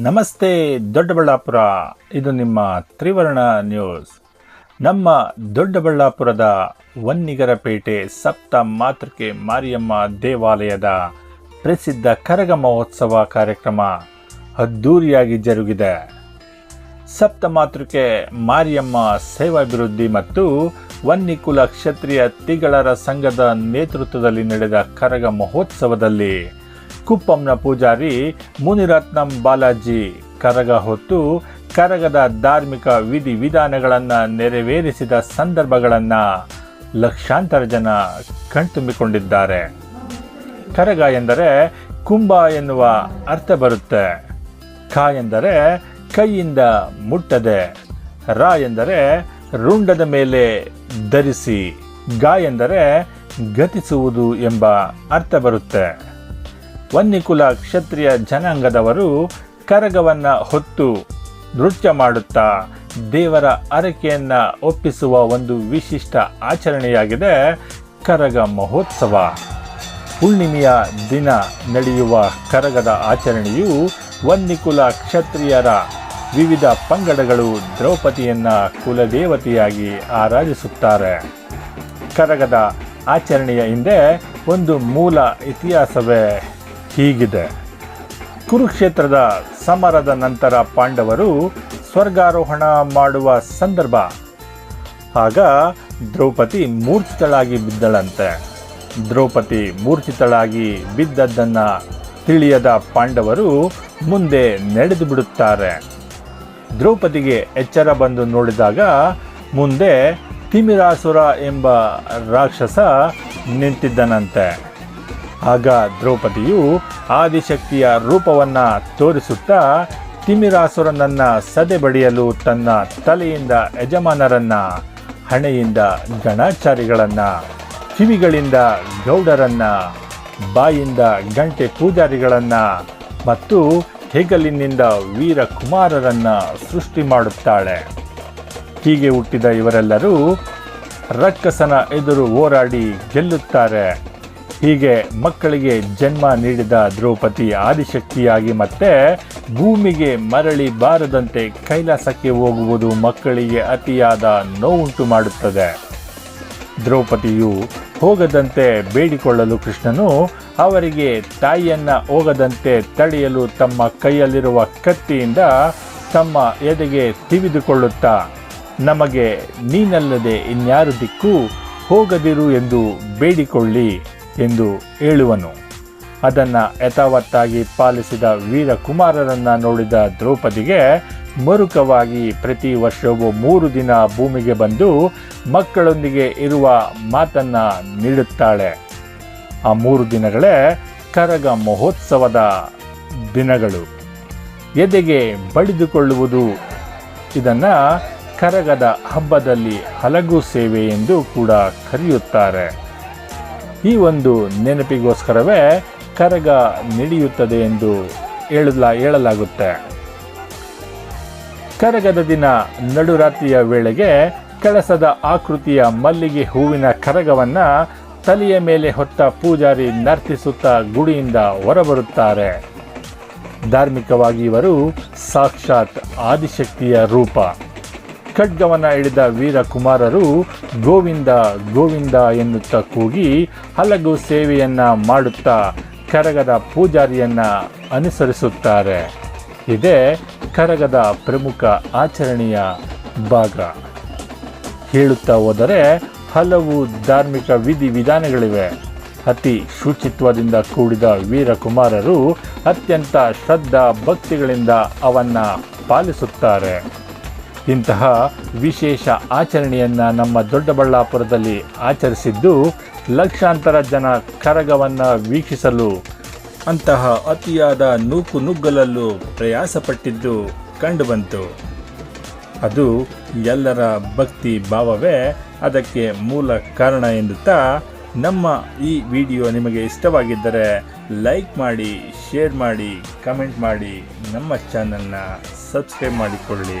ನಮಸ್ತೆ ದೊಡ್ಡಬಳ್ಳಾಪುರ. ಇದು ನಿಮ್ಮ ತ್ರಿವರ್ಣ ನ್ಯೂಸ್. ನಮ್ಮ ದೊಡ್ಡಬಳ್ಳಾಪುರದ ವನ್ನಿಗರಪೇಟೆ ಸಪ್ತ ಮಾತೃಕೆ ಮಾರಿಯಮ್ಮ ದೇವಾಲಯದ ಪ್ರಸಿದ್ಧ ಕರಗ ಮಹೋತ್ಸವ ಕಾರ್ಯಕ್ರಮ ಅದ್ಧೂರಿಯಾಗಿ ಜರುಗಿದೆ. ಸಪ್ತ ಮಾತೃಕೆ ಮಾರಿಯಮ್ಮ ಸೇವಾಭಿವೃದ್ಧಿ ಮತ್ತು ವನ್ನಿಕುಲ ಕ್ಷತ್ರಿಯ ತಿಗಳರ ಸಂಘದ ನೇತೃತ್ವದಲ್ಲಿ ನಡೆದ ಕರಗ ಮಹೋತ್ಸವದಲ್ಲಿ ಕುಪ್ಪಂನ ಪೂಜಾರಿ ಮುನಿರತ್ನಂ ಬಾಲಾಜಿ ಕರಗ ಹೊತ್ತು ಕರಗದ ಧಾರ್ಮಿಕ ವಿಧಿ ವಿಧಾನಗಳನ್ನು ನೆರವೇರಿಸಿದ ಸಂದರ್ಭಗಳನ್ನು ಲಕ್ಷಾಂತರ ಜನ ಕಣ್ತುಂಬಿಕೊಂಡಿದ್ದಾರೆ. ಕರಗ ಎಂದರೆ ಕುಂಭ ಎನ್ನುವ ಅರ್ಥ ಬರುತ್ತೆ. ಕ ಎಂದರೆ ಕೈಯಿಂದ ಮುಟ್ಟದೆ. ರ ಎಂದರೆ ರುಂಡದ ಮೇಲೆ ಧರಿಸಿ. ಗ ಎಂದರೆ ಗತಿಸುವುದು ಎಂಬ ಅರ್ಥ ಬರುತ್ತೆ. ವನ್ನಿಕುಲ ಕ್ಷತ್ರಿಯ ಜನಾಂಗದವರು ಕರಗವನ್ನ ಹೊತ್ತು ನೃತ್ಯ ಮಾಡುತ್ತಾ ದೇವರ ಅರಕೆಯನ್ನು ಒಪ್ಪಿಸುವ ಒಂದು ವಿಶಿಷ್ಟ ಆಚರಣೆಯಾಗಿದೆ ಕರಗ ಮಹೋತ್ಸವ. ಹುಣ್ಣಿಮೆಯ ದಿನ ನಡೆಯುವ ಕರಗದ ಆಚರಣೆಯು ವನ್ನಿಕುಲ ಕ್ಷತ್ರಿಯರ ವಿವಿಧ ಪಂಗಡಗಳು ದ್ರೌಪದಿಯನ್ನು ಕುಲದೇವತೆಯಾಗಿ ಆರಾಧಿಸುತ್ತಾರೆ. ಕರಗದ ಆಚರಣೆಯ ಹಿಂದೆ ಒಂದು ಮೂಲ ಇತಿಹಾಸವೇ ಹೀಗಿದೆ. ಕುರುಕ್ಷೇತ್ರದ ಸಮರದ ನಂತರ ಪಾಂಡವರು ಸ್ವರ್ಗಾರೋಹಣ ಮಾಡುವ ಸಂದರ್ಭ. ಆಗ ದ್ರೌಪದಿ ಮೂರ್ಛಿತಳಾಗಿ ಬಿದ್ದಳಂತೆ. ದ್ರೌಪದಿ ಮೂರ್ಛಿತಳಾಗಿ ಬಿದ್ದದ್ದನ್ನು ತಿಳಿಯದ ಪಾಂಡವರು ಮುಂದೆ ನಡೆದು ಬಿಡುತ್ತಾರೆ. ದ್ರೌಪದಿಗೆ ಎಚ್ಚರ ಬಂದು ನೋಡಿದಾಗ ಮುಂದೆ ತಿಮಿರಾಸುರ ಎಂಬ ರಾಕ್ಷಸ ನಿಂತಿದ್ದನಂತೆ. ಆಗ ದ್ರೌಪದಿಯು ಆದಿಶಕ್ತಿಯ ರೂಪವನ್ನ ತೋರಿಸುತ್ತಾ, ತಿಮಿರಾಸುರನನ್ನ ಸದೆಬಡಿಯಲು ತನ್ನ ತಲೆಯಿಂದ ಯಜಮಾನರನ್ನ, ಹಣೆಯಿಂದ ಗಣಾಚಾರಿಗಳನ್ನ, ಕಿವಿಗಳಿಂದ ಗೌಡರನ್ನ, ಬಾಯಿಂದ ಗಂಟೆ ಪೂಜಾರಿಗಳನ್ನ ಮತ್ತು ಹೆಗಲಿನಿಂದ ವೀರಕುಮಾರರನ್ನು ಸೃಷ್ಟಿ ಮಾಡುತ್ತಾಳೆ. ಹೀಗೆ ಹುಟ್ಟಿದ ಇವರೆಲ್ಲರೂ ರಕ್ಕಸನ ಎದುರು ಹೋರಾಡಿ ಗೆಲ್ಲುತ್ತಾರೆ. ಹೀಗೆ ಮಕ್ಕಳಿಗೆ ಜನ್ಮ ನೀಡಿದ ದ್ರೌಪದಿ ಆದಿಶಕ್ತಿಯಾಗಿ ಮತ್ತೆ ಭೂಮಿಗೆ ಮರಳಿ ಬಾರದಂತೆ ಕೈಲಾಸಕ್ಕೆ ಹೋಗುವುದು ಮಕ್ಕಳಿಗೆ ಅತಿಯಾದ ನೋವುಂಟು ಮಾಡುತ್ತದೆ. ದ್ರೌಪದಿಯು ಹೋಗದಂತೆ ಬೇಡಿಕೊಳ್ಳಲು ಕೃಷ್ಣನು ಅವರಿಗೆ ತಾಯಿಯನ್ನ ಹೋಗದಂತೆ ತಡೆಯಲು ತಮ್ಮ ಕೈಯಲ್ಲಿರುವ ಕತ್ತಿಯಿಂದ ತಮ್ಮ ಎದೆಗೆ ತಿವಿದುಕೊಳ್ಳುತ್ತಾ, ನಮಗೆ ನೀನಲ್ಲದೆ ಇನ್ಯಾರು ದಿಕ್ಕು ಹೋಗದಿರು ಎಂದು ಬೇಡಿಕೊಳ್ಳಿ. ಎಂದು ಹೇಳುವನು. ಅದನ್ನು ಯಥಾವತ್ತಾಗಿ ಪಾಲಿಸಿದ ವೀರಕುಮಾರರನ್ನು ನೋಡಿದ ದ್ರೌಪದಿಗೆ ಮರುಕವಾಗಿ ಪ್ರತಿ ವರ್ಷವೂ ಮೂರು ದಿನ ಭೂಮಿಗೆ ಬಂದು ಮಕ್ಕಳೊಂದಿಗೆ ಇರುವ ಮಾತನ್ನ ನೀಡುತ್ತಾಳೆ. ಆ ಮೂರು ದಿನಗಳೇ ಕರಗ ಮಹೋತ್ಸವದ ದಿನಗಳು. ಎದೆಗೆ ಬಡಿದುಕೊಳ್ಳುವುದು? ಇದನ್ನು ಕರಗದ ಹಬ್ಬದಲ್ಲಿ ಹಲಗು ಸೇವೆ ಎಂದು ಕೂಡ ಕರೆಯುತ್ತಾರೆ. ಈ ಒಂದು ನೆನಪಿಗೋಸ್ಕರವೇ ಕರಗ ನಡೆಯುತ್ತದೆ ಎಂದು ಹೇಳಲ ಹೇಳಲಾಗುತ್ತೆ. ಕರಗದ ದಿನ ನಡುರಾತ್ರಿಯ ವೇಳೆಗೆ ಕಳಸದ ಆಕೃತಿಯ ಮಲ್ಲಿಗೆ ಹೂವಿನ ಕರಗವನ್ನು ತಲೆಯ ಮೇಲೆ ಹೊತ್ತ ಪೂಜಾರಿ ನರ್ತಿಸುತ್ತಾ ಗುಡಿಯಿಂದ ಹೊರಬರುತ್ತಾರೆ. ಧಾರ್ಮಿಕವಾಗಿ ಇವರು ಸಾಕ್ಷಾತ್ ಆದಿಶಕ್ತಿಯ ರೂಪ. ಖಡ್ಗವನ್ನ ಹಿಡಿದ ವೀರಕುಮಾರರು ಗೋವಿಂದ ಗೋವಿಂದ ಎನ್ನುತ್ತಾ ಕೂಗಿ ಹಲಗು ಸೇವೆಯನ್ನ ಮಾಡುತ್ತಾ ಕರಗದ ಪೂಜಾರಿಯನ್ನ ಅನುಸರಿಸುತ್ತಾರೆ. ಇದೇ ಕರಗದ ಪ್ರಮುಖ ಆಚರಣೆಯ ಭಾಗ. ಹೇಳುತ್ತಾ ಹೋದರೆ ಹಲವು ಧಾರ್ಮಿಕ ವಿಧಿವಿಧಾನಗಳಿವೆ ಅತಿ ಶುಚಿತ್ವದಿಂದ ಕೂಡಿದ ವೀರಕುಮಾರರು ಅತ್ಯಂತ ಶ್ರದ್ಧಾ ಭಕ್ತಿಗಳಿಂದ ಅವನ್ನ ಪಾಲಿಸುತ್ತಾರೆ. ಇಂತಹ ವಿಶೇಷ ಆಚರಣೆಯನ್ನು ನಮ್ಮ ದೊಡ್ಡಬಳ್ಳಾಪುರದಲ್ಲಿ ಆಚರಿಸಿದ್ದು ಲಕ್ಷಾಂತರ ಜನ ಕರಗವನ್ನು ವೀಕ್ಷಿಸಲು. ಅಂತಹ ಅತಿಯಾದ ನೂಕು ನುಗ್ಗಲಲ್ಲೂ ಪ್ರಯಾಸಪಟ್ಟಿದ್ದು ಕಂಡುಬಂತು. ಅದು ಎಲ್ಲರ ಭಕ್ತಿ ಭಾವವೇ ಅದಕ್ಕೆ ಮೂಲ ಕಾರಣ ಎನ್ನುತ್ತಾ ನಮ್ಮ ಈ ವಿಡಿಯೋ ನಿಮಗೆ ಇಷ್ಟವಾಗಿದ್ದರೆ ಲೈಕ್ ಮಾಡಿ, ಶೇರ್ ಮಾಡಿ, ಕಮೆಂಟ್ ಮಾಡಿ ನಮ್ಮ ಚಾನಲ್ನ ಸಬ್ಸ್ಕ್ರೈಬ್ ಮಾಡಿಕೊಳ್ಳಿ.